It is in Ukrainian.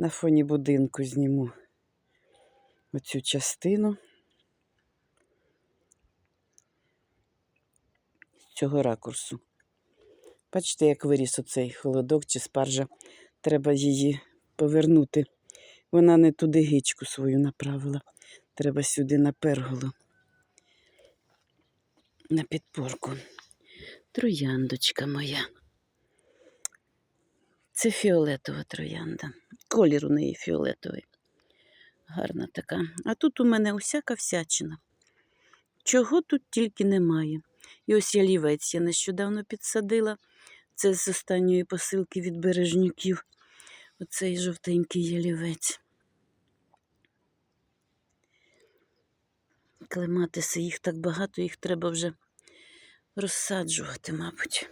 на фоні будинку зніму оцю частину з цього ракурсу. Бачите, як виріс оцей холодок чи спаржа. Треба її повернути. Вона не туди гичку свою направила. Треба сюди на перголу. На підпорку. Трояндочка моя. Це фіолетова троянда. Колір у неї фіолетовий. Гарна така. А тут у мене усяка всячина. Чого тут тільки немає. І ось ялівець я нещодавно підсадила. Це з останньої посилки від бережнюків. Оцей жовтенький ялівець. Клематиси, їх так багато, їх треба вже розсаджувати, мабуть.